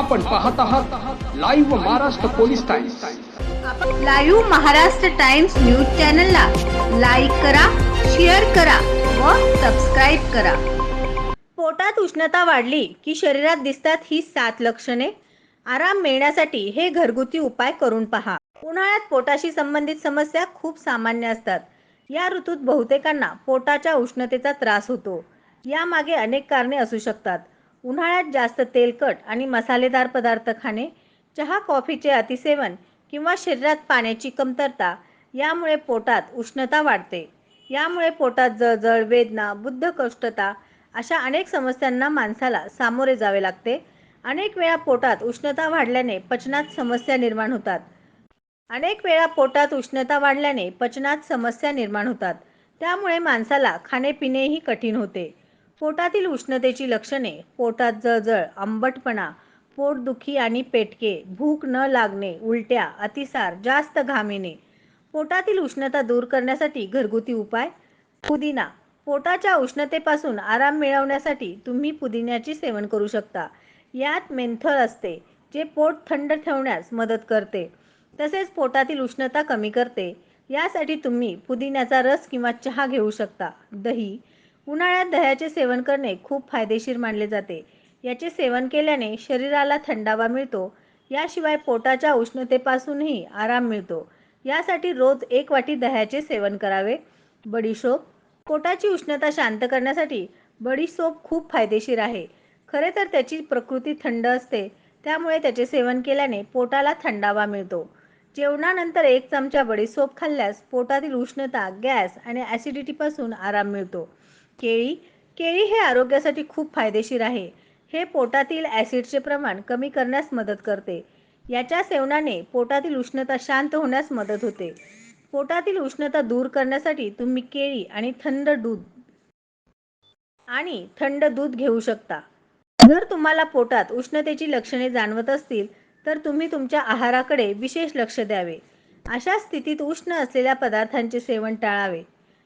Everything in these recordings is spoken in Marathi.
आपण पाहत आहात live Maharashtra police times live Maharashtra times news चॅनलला लाईक करा शेअर करा व सबस्क्राईब करा. पोटात उष्णता वाढली की शरीरात दिसतात ही सात लक्षणे. आराम मिळण्यासाठी हे घरगुती उपाय करून पहा. उन्हाळ्यात पोटाशी संबंधित समस्या खूप सामान्य असतात. या ऋतूत बहुतेकांना पोटाच्या उष्णतेचा त्रास होतो. यामागे अनेक कारणे असू शकतात. उन्हाळ्यात जास्त तेलकट आणि मसालेदार पदार्थ खाणे चहा कॉफीचे अतिसेवन किंवा शरीरात पाण्याची कमतरता यामुळे पोटात उष्णता वाढते. यामुळे पोटात जळजळ वेदना बुद्धकोष्ठता अशा अनेक समस्यांना माणसाला सामोरे जावे लागते. अनेक वेळा पोटात उष्णता वाढल्याने पचनात समस्या निर्माण होतात. अनेक वेळा पोटात उष्णता वाढल्याने पचनात समस्या निर्माण होतात. त्यामुळे माणसाला खाणेपिणेही कठीण होते. पोटातील उष्णतेची लक्षणे पोटात जळजळ आंबटपणा पोटदुखी आणि पेटके भूक न लागणे उलट्या अतिसार जास्त घाम येणे पोटातील उष्णता दूर करण्यासाठी घरगुती उपाय? पुदिना. पोटाच्या उष्णतेपासून आराम मिळवण्यासाठी तुम्ही पुदिन्याचे सेवन करू शकता. यात मेंथॉल असते जे पोट थंड ठेवण्यास मदत करते. तसेच पोटातील उष्णता कमी करते. यासाठी तुम्ही पुदिन्याचा रस किंवा चहा घेऊ शकता. दही उन्हाळ्यात दह्याचे सेवन करणे खूप फायदेशीर मानले जाते. याचे सेवन केल्याने शरीराला थंडावा मिळतो. याशिवाय पोटाच्या उष्णतेपासूनही आराम मिळतो. यासाठी रोज एक वाटी दह्याचे सेवन करावे. बडीशोप पोटाची उष्णता शांत करण्यासाठी बडीशोप खूप फायदेशीर आहे. खरे तर त्याची प्रकृती थंड असते. त्यामुळे त्याचे सेवन केल्याने पोटाला थंडावा मिळतो. जेवणानंतर एक चमचा बडीसोप खाल्ल्यास पोटातील उष्णता गॅस आणि ॲसिडिटीपासून आराम मिळतो. केळी केळी हे आरोग्यासाठी खूप फायदेशीर आहे. हे पोटातील ॲसिडचे प्रमाण कमी करण्यास मदत करते. याच्या सेवनाने पोटातील उष्णता शांत होण्यास मदत होते. पोटातील उष्णता दूर करण्यासाठी तुम्ही केळी आणि थंड दूध आणि थंड दूध घेऊ शकता. जर तुम्हाला पोटात उष्णतेची लक्षणे जाणवत असतील तर तुम्ही तुमच्या आहाराकडे विशेष लक्ष द्यावे. अशा स्थितीत उष्ण असलेल्या पदार्थांचे सेवन टाळावे.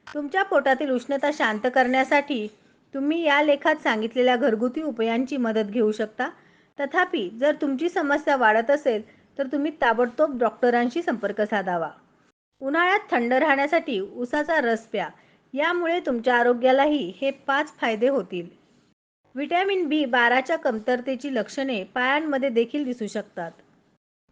तुमच्या पोटातील उष्णता शांत करण्यासाठी तुम्ही या लेखात सांगितलेल्या घरगुती उपायांची मदत घेऊ शकता. तथापि जर तुमची समस्या वाढत असेल तर तुम्ही ताबडतोब डॉक्टरांशी संपर्क साधावा. उन्हाळ्यात थंड राहण्यासाठी उसाचा रस प्या. यामुळे तुमच्या आरोग्यालाही हे पाच फायदे होतील. व्हिटॅमिन बी बाराच्या कमतरतेची लक्षणे पायांमध्ये देखील दिसू शकतात.